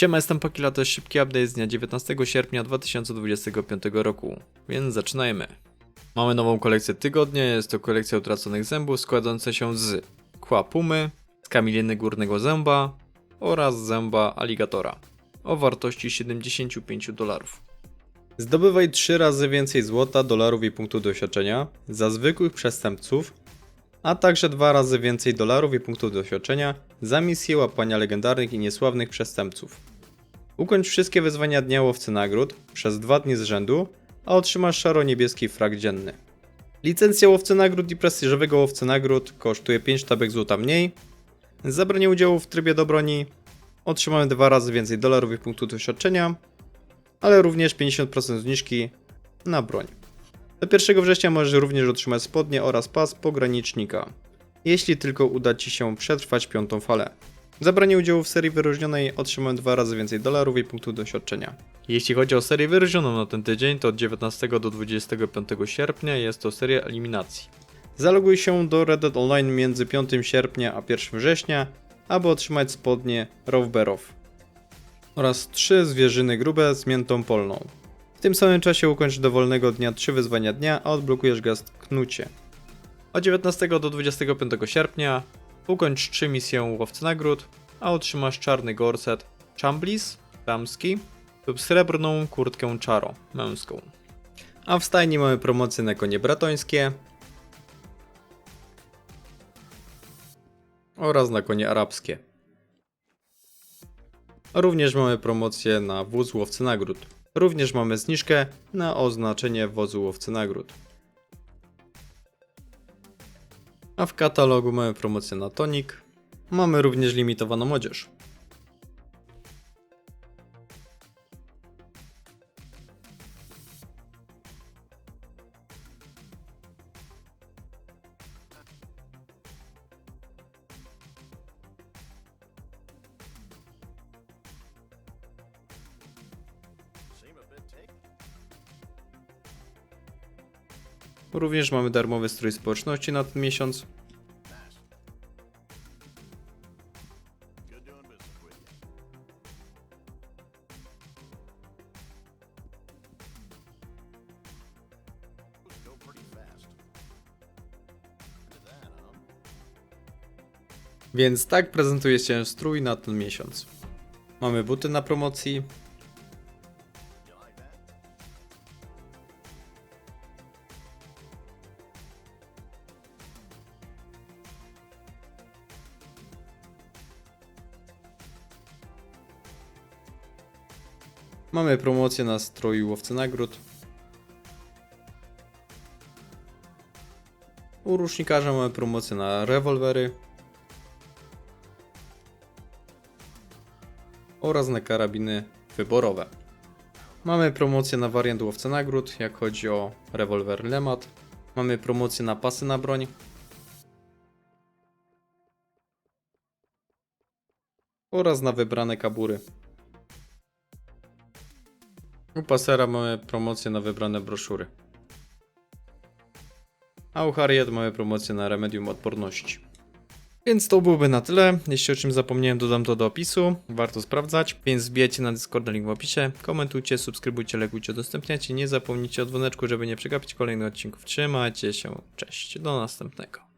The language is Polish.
Siema, jestem Pakila, to jest szybki update z dnia 19 sierpnia 2025 roku, więc zaczynajmy. Mamy nową kolekcję tygodnia, jest to kolekcja utraconych zębów składająca się z kła pumy, skamiliny górnego zęba oraz zęba aligatora o wartości 75 dolarów. Zdobywaj 3 razy więcej złota, dolarów i punktów doświadczenia za zwykłych przestępców, a także 2 razy więcej dolarów i punktów doświadczenia za misję łapania legendarnych i niesławnych przestępców. Ukończ wszystkie wyzwania dnia łowcy nagród przez 2 dni z rzędu, a otrzymasz szaro-niebieski frag dzienny. Licencja łowcy nagród i prestiżowego łowcy nagród kosztuje 5 tabek złota mniej. Zabranie udziału w trybie do broni otrzymamy 2 razy więcej dolarów i punktów doświadczenia, ale również 50% zniżki na broń. Do 1 września możesz również otrzymać spodnie oraz pas pogranicznika, jeśli tylko uda Ci się przetrwać piątą falę. Zabranie udziału w serii wyróżnionej otrzymałem dwa razy więcej dolarów i punktów doświadczenia. Jeśli chodzi o serię wyróżnioną na ten tydzień, to od 19 do 25 sierpnia jest to seria eliminacji. Zaloguj się do Red Dead Online między 5 sierpnia a 1 września, aby otrzymać spodnie Rovberów oraz trzy zwierzyny grube z miętą polną. W tym samym czasie ukończ dowolnego dnia 3 wyzwania dnia, a odblokujesz gest Knucie. Od 19 do 25 sierpnia ukończ 3 misje łowcy nagród, a otrzymasz czarny gorset Chamblis, damski, lub srebrną kurtkę Charo, męską. A w stajni mamy promocję na konie bratońskie oraz na konie arabskie. Również mamy promocję na wóz łowcy nagród. Również mamy zniżkę na oznaczenie wozu łowcy nagród. A w katalogu mamy promocję na tonik. Mamy również limitowaną odzież. Również mamy darmowy strój społeczności na ten miesiąc. Więc tak prezentuje się strój na ten miesiąc. Mamy buty na promocji. Mamy promocję na strój łowcy nagród. U rusznikarza mamy promocję na rewolwery. Oraz na karabiny wyborowe. Mamy promocję na wariant łowcy nagród, jak chodzi o rewolwer Lemat. Mamy promocję na pasy na broń. Oraz na wybrane kabury. U Passera mamy promocję na wybrane broszury. A u Harriet mamy promocję na remedium odporności. Więc to byłoby na tyle. Jeśli o czym zapomniałem, dodam to do opisu. Warto sprawdzać, więc wbijajcie na Discord, link w opisie. Komentujcie, subskrybujcie, lajkujcie, udostępniajcie. Nie zapomnijcie o dzwoneczku, żeby nie przegapić kolejnych odcinków. Trzymajcie się, cześć, do następnego.